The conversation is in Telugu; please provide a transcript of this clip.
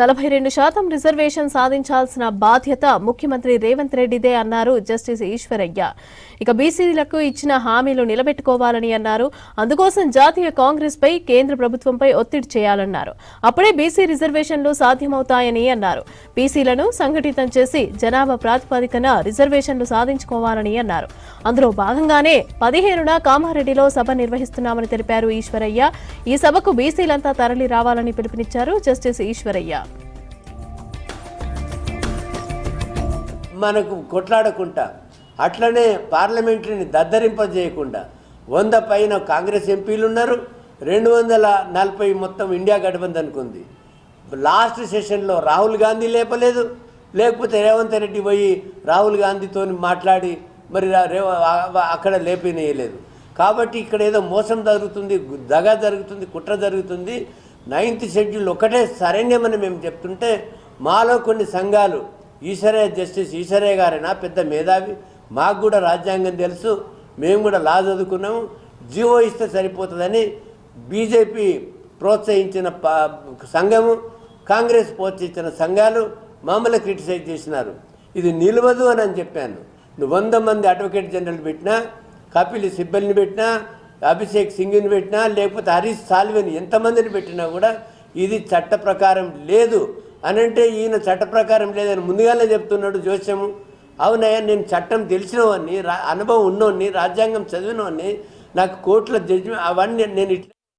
నలభై రెండు శాతం రిజర్వేషన్ సాధించాల్సిన బాధ్యత ముఖ్యమంత్రి రేవంత్ రెడ్డిదే అన్నారు జస్టిస్ ఈశ్వరయ్య. ఇక బీసీలకు ఇచ్చిన హామీలు నిలబెట్టుకోవాలని అన్నారు. అందుకోసం జాతీయ కాంగ్రెస్ పై కేంద్ర ప్రభుత్వంపై ఒత్తిడి చేయాలన్నారు. అప్పుడే బీసీ రిజర్వేషన్లు సాధ్యమవుతాయని అన్నారు. బీసీలను సంఘటితం చేసి జనాభా ప్రాతిపదికన రిజర్వేషన్లు సాధించుకోవాలని అన్నారు. అందులో భాగంగానే పదిహేనున కామారెడ్డిలో సభ నిర్వహిస్తున్నామని తెలిపారు ఈశ్వరయ్య. ఈ సభకు బీసీలంతా తరలి రావాలని పిలుపునిచ్చారు జస్టిస్ ఈశ్వరయ్య. మనకు కొట్లాడకుండా అట్లనే పార్లమెంటరీని దద్దరింపజేయకుండా వంద పైన కాంగ్రెస్ ఎంపీలు ఉన్నారు రెండు వందల నలభై మొత్తం ఇండియా గఠబంధన్కు ఉంది లాస్ట్ సెషన్లో రాహుల్ గాంధీ లేపలేదు లేకపోతే రేవంత్ రెడ్డి పోయి రాహుల్ గాంధీతో మాట్లాడి మరి రా- అక్కడ లేపినేయలేదు. కాబట్టి ఇక్కడ ఏదో మోసం జరుగుతుంది దగ జరుగుతుంది కుట్ర జరుగుతుంది. నైన్త్ షెడ్యూల్ ఒకటే సరైనమని మేము చెప్తుంటే మాలో కొన్ని సంఘాలు ఈశ్వరే జస్టిస్ ఈశ్వరే గారైనా? పెద్ద మేధావి. మాకు కూడా రాజ్యాంగం తెలుసు. మేము కూడా లా చదువుకున్నాము. జీవో ఇస్తే సరిపోతుందని బీజేపీ ప్రోత్సహించిన ప- సంఘము కాంగ్రెస్ ప్రోత్సహించిన సంఘాలు మమ్మల్ని క్రిటిసైజ్ చేసినారు. ఇది నిలవదు అని అని చెప్పాను. నువ్వు వంద మంది అడ్వకేట్ జనరల్ పెట్టినా కపిల్ సిబ్బల్ని పెట్టినా అభిషేక్ సింగ్ని పెట్టినా లేకపోతే హరీష్ సాల్వేని ఎంతమందిని పెట్టినా కూడా ఇది చట్ట ప్రకారం లేదు. అని అంటే ఈయన చట్ట ప్రకారం లేదని ముందుగానే చెప్తున్నాడు జోస్యము. అవునయ్యా నేను చట్టం తెలిసినవాడిని రా అనుభవం ఉన్నవాడిని రాజ్యాంగం చదివినవాడిని నాకు కోర్టుల జడ్జిమెంట్ అవన్నీ నేను ఇట్లా